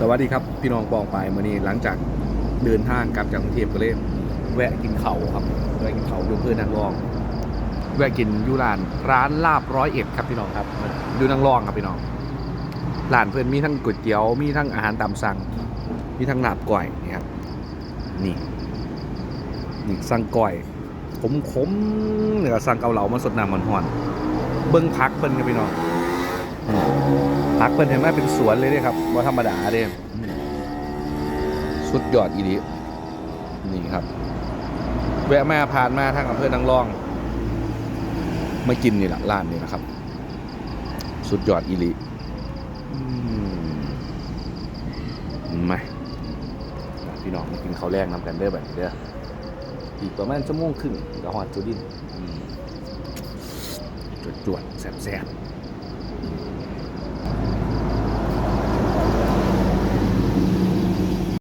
สวัสดีครับ พี่น้องปองไปมื่อนี้หลังจากเดินทางกลับจากกรุงเทพก็เลยแวะกินเขาครับแวะกินเขาอยู่เพื่อนนางรอง แวะกินยูร้านร้านลาบร้อยเอ็ดครับพี่น้องครับอยู่นางรองครับพี่น้องร้านเพื่อนมีทั้งก๋วยเตี๋ยวมีทั้งอาหารตามสั่ง มีทั้งลาบก่อยนี่ครับนี่นี่สั่งก่อยขมขมๆเนี่ยสั่งเกาเหลามาสดน้ำมันห่อน เบิ้งพักเบิ้งครับพี่น้อง พักเพิ่นเห็นไหมเป็นสวนเลยเด้ครับว่าธรรมดาเด้สุดยอดอีดีนี่ครับ แวะมาผ่านมาทางอำเภอนางรองมากินนี่แหละร้านนี้นะครับ สุดยอดอีลีมาพี่น้องมากินข้าวแรงน้ำกันเด้อแบบนี้เด้ออีกประมาณชั่วโมงครึ่งก็ฮอดจุดินจวดๆแซ่บๆ